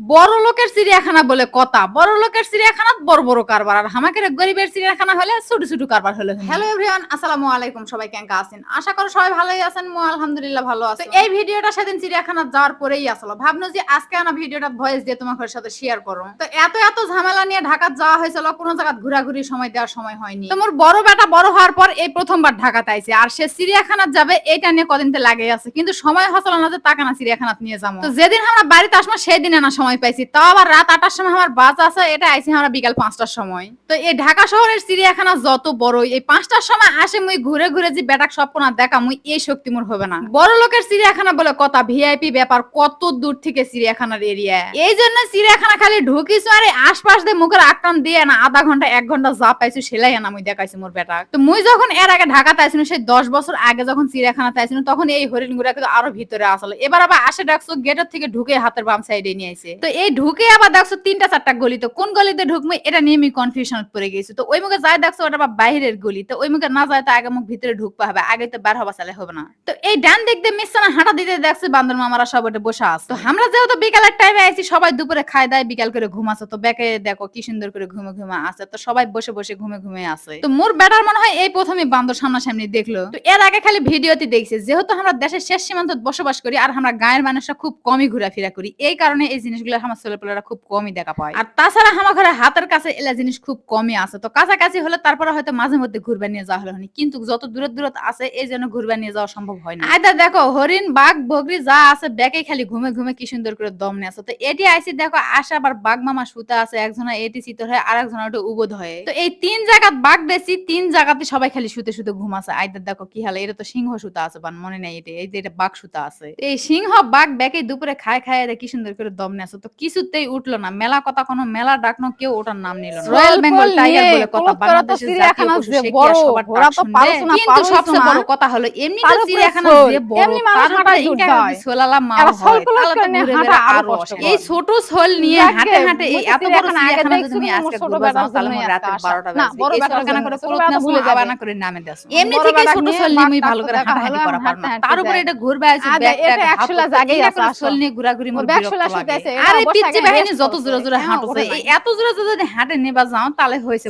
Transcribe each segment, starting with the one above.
বড় লোকের চিড়িয়াখানা বলে কথা। বড় লোকের চিড়িয়াখানা বড় বড় কারবার। আর আমাদের গরিবের চিড়িয়াখানা হলে ছোট ছোট কারবার হলে হ্যালো এভরিওয়ান আসসালামু আলাইকুম। সবাই কেমন আছেন? আশা করো সবাই ভালোই আছেন। মু আলহামদুলিল্লাহ ভালো আছি। এই ভিডিওটা সেদিন চিড়িয়াখানা যাওয়ার পরেই আসলো। ভাবনো যে আজকে আনা ভিডিওটা ভয়েস দিয়ে তোমাদের সাথে শেয়ার করো। তো এত এত ঝামেলা নিয়ে ঢাকা যাওয়া হয়েছিল কোনো জায়গা ঘোরাঘুরি সময় দেওয়ার সময় হয়নি। তোমার বড় বেটা বড় হওয়ার পর এই প্রথমবার ঢাকাতে আইছে। আর সে চিড়িয়াখানা যাবে এটা নিয়ে কদিন তো লাগে আছে। কিন্তু সময় হসল না যে তাকে না চিড়িয়াখানা নিয়ে যাব। তো যেদিন আমরা বাড়িতে আসব সেই দিনে না সময় পাইছি। তাও আবার রাত আটটার সময় আমার বাস আছে, এটা আইছি আমরা বিকাল পাঁচটার সময়। তো এই ঢাকা শহরের চিড়িয়াখানা যত বড় এই পাঁচটার সময় আসে মুই ঘুরে ঘুরে যে বেটাক স্বপ্ন দেখা, মুই এই শক্তি মোর হবে না। বড় লোকের চিড়িয়াখানা বলে কথা, ভিআইপি ব্যাপার কত দূর থেকে চিড়িয়াখানার এরিয়া। এই জন্য চিড়িয়াখানা খালি ঢুকিস আর আশপাশ দিয়ে মুখের আক্রান দিয়ে না, আধা ঘণ্টা, এক ঘণ্টা যা পাইছি সেলাই না মুই দেখাইছি মোর বেটা তো মুই যখন এর আগে ঢাকাতে আইছিল সেই দশ বছর আগে যখন চিড়িয়াখানাতে আইছিল তখন এই হরিণ গুড়া কিন্তু আরও ভিতরে আসলো। এবার আবার আসে ডাকছো গেটের থেকে ঢুকে হাতের বাম সাইডে নিয়ে আইছে। তো এই ঢুকে আবার দেখছ তিনটা চারটা গলি। তো কোন গলিতে ঢুকবো, এটা নিয়ে আমি কনফিউশন পড়ে গেছি। তো ওই মুখে যাই দেখছ ওটা আবার বাইরের গলি। তো ওই মুখে না যায় তো আগে মুখ ভিতরে ঢুকতে হবে, আগে তো বার হবা চালে হবে না। তো এই ডান দিক দিয়ে হাঁটা দিতে দেখছি বান্দর মামারা সব ওটা বসে আছে। তো আমরা যেহেতু বিকালের টাইমে আইছি, সবাই দুপুরে খাই দায়, বিকাল করে ঘুমাচ্ছে। তো ব্যাকে দেখো কি সুন্দর করে ঘুমে ঘুমে আছে। তো সবাই বসে বসে ঘুমে ঘুমে আছে। তো মোর বেটার মনে হয় এই প্রথমে বান্দর সামনাসামনি দেখল। তো এর আগে খালি ভিডিওতে দেখছে, যেহেতু আমরা দেশের শেষ সীমান্ত বসবাস করি, আর আমরা গায়ের মানুষরা খুব কমই ঘোরাফেরা করি, এই কারণে এই জিনিসগুলো আমার ছেলেপেলেরা খুব কমই দেখা পায়। আর তাছাড়া আমার ঘরে হাতের কাছে এলা জিনিস খুব কমই আছে। তো কাছাকাছি হলে তারপরে হয়তো মাঝে মধ্যে ঘুরবে নিয়ে যাওয়া হলো কিন্তু যত দূরে দূরত আছে এই জন্য ঘুরবে নিয়ে যাওয়া সম্ভব হয় না। আয়দা দেখো হরিণ বাঘ বগরি যা আছে ব্যাকে খালি ঘুমে ঘুমে কি সুন্দর করে দম নিয়ে আছে তো এটি আইসি দেখো আশা আবার বাঘ মামা সুতা আছে একজনা এটি চিতর হয় আর একজনা ওটা উবোধ হয়। তো এই তিন জায়গাত বাঘ বেশি তিন জায়গাতে সবাই খালি শুতে শুতে ঘুমাছে আইদার দেখো কি হালে এটা তো সিংহ সুতা আছে বান মনে নাই এটা এই যে এটা বাঘ সুতা আছে। এই সিংহ বাঘ ব্যাকে দুপুরে খায় খায় এরা কি সুন্দর করে দম নিয়ে আছে। তো কিছুতেই উঠল না। মেলা কথা কোনো মেলা ডাকনো কেউ ওটার নাম নিল না। রয়্যাল বেঙ্গল টাইগার বলে কথা বাংলাদেশের জাতীয় পশু সে কি সবার ডাক শুনবে? কিন্তু সবচেয়ে বড় কথা হলো এমনি তো চিড়িয়াখানা যে বড় তার উপরে যদি সোলালা মা হয় তাহলে তো ঘুরে আরও। এই ছোট সোল নিয়ে হাঁটে হাঁটে এই এত বড় চিড়িয়াখানা চিড়িয়াখানা তুমি আজকে ঘুরবা যাও তাহলে রাতের বারোটা না, বড় এই বেটার করে পুরো না ভুলে যাবে। আবানা করে নামে দেশ এমনি থেকে ছোট সোল নিয়ে বাঘ ভালো করে টাক হাঁটাহাঁটি করা পারব না। তার উপরে এটা ঘুরবে আছে ব্যাগ ট্যাগ হাত একশোলা জায়গায় আছে সোল নিয়ে ঘোরাঘুরি মোর ব্যাগ বিরক্ত লাগে। আর পিচ্চি বাহিনী যত জোরে জোরে হাঁটছে এই নাই। এত জোরে জোরে যদি হাঁটে নেবা যাও তাহলে হয়েছে।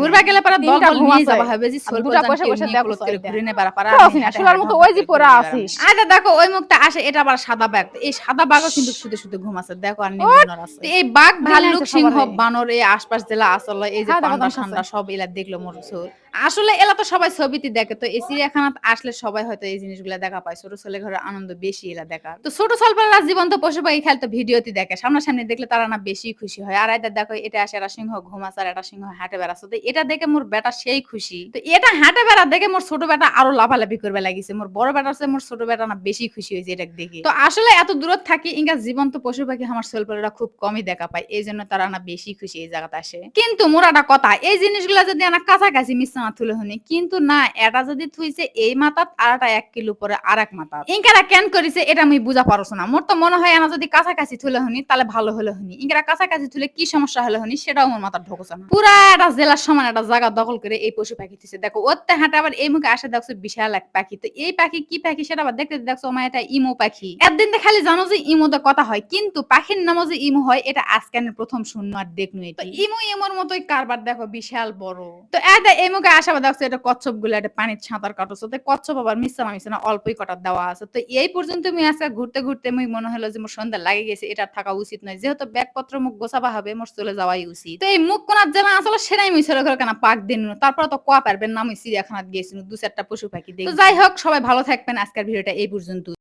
ঘুরবা গেলে পরে দল দল নিয়ে। যাওয়া হবে যে দুটা দেখো করে ঘুরে নেবার পারা মতো ওই যে পরে আসিস। আরে দেখো ওই মুখটা আসে এটা আবার সাদা বাঘ এই সাদা বাঘও কিন্তু শুধু শুধু ঘুমাচ্ছে দেখো আর আছে এই বাঘ ভাল্লুক সিংহ বানর এই আশপাশ জেলা আসলে এই যে হ্যাঁ, পান্ডা সান্ডা সব এলা দেখল মোর। আসলে এলা তো সবাই ছবিতে দেখে, তো এই চিড়িয়াখানা আসলে সবাই হয়তো এই জিনিসগুলো দেখা পায়, ছোট ছেলে ঘরে আনন্দ বেশি এলা দেখা। তো ছোট ছেলেরা জীবন্ত পশু পাখি খেলে তো ভিডিওতে দেখে, সামনাসামনি দেখলে তারা না বেশি খুশি হয়। আর এটা দেখো, এটা আসে একটা সিংহ ঘুমাচ্ছে, আর একটা সিংহ হাঁটে বেড়াচ্ছে। তো এটা দেখে মোর বেটা সেই খুশি। তো এটা হাঁটে বেড়া দেখে মোর ছোট বেটা আরও লাফালাফি করবে লাগিছে। মোর বড় বেটার চেয়ে মোর ছোট বেটা না বেশি খুশি হয়েছে এটা দেখে। তো আসলে এত দূরত থাকি ইঙ্গা জীবন্ত পশু পাখি আমার ছেলেপেলেরা খুব কমই দেখা পায় এই জন্য তারা না বেশি খুশি এই জায়গাতে আসে। কিন্তু মোর একটা কথা, এই জিনিসগুলা যদি আনা কাছাকাছি কিন্তু না, এটা যদি থুইছে এই মাথাত আর একটা এক কিলো পরে আর এক কেন করিছে এটা আমি বুঝা না। মোর তো মনে হয় আনা যদি কাছাকাছি হনি তাহলে ভালো হলে কাছাকাছি তুলে কি সমস্যা হলে সেটাও আমার ঢোকছে না। পুরা একটা জেলার সমান একটা জায়গা দখল করে এই পশু পাখি থুইছে। দেখো হাঁটে আবার এই মুখে আসে দেখছ বিশাল এক পাখি। তো এই পাখি কি পাখি সেটা আবার দেখতে দেখছ আমার এটা ইমো পাখি। একদিন খালি জানো যে ইমোতে কথা হয়, কিন্তু পাখির নামও যে ইমো হয়, এটা আজকানের প্রথম শূন্য আর দেখনু এটা ইমো ইমোর মতোই কারবার দেখো, বিশাল বড়। তো এটা এই মুখে আসা আবার দেখছ এটা কচ্ছপগুলো এটা পানির ছাতার কাটছো। তো কচ্ছপ আবার মিশ্রামা মিশ্রামা অল্পই কটার দেওয়া আছে। তো এই পর্যন্ত আমি আজকে ঘুরতে ঘুরতে মুই মনে হলো যে মোর সন্ধ্যা লাগে গেছে, এটা থাকা উচিত নয়। যেহেতু ব্যাগপত্র মুখ গোছাবা হবে, মোর চলে যাওয়াই উচিত। তো এই মুখ কোনার জেলা আসলে সেটাই মুই ছেলে কেন পাক দিন তারপর তো কোয়া পারবেন না, আমি চিড়িয়াখানাত গিয়েছিল দু চারটা পশু পাখি দেখি। যাই হোক, সবাই ভালো থাকবেন। আজকের ভিডিওটা এই পর্যন্ত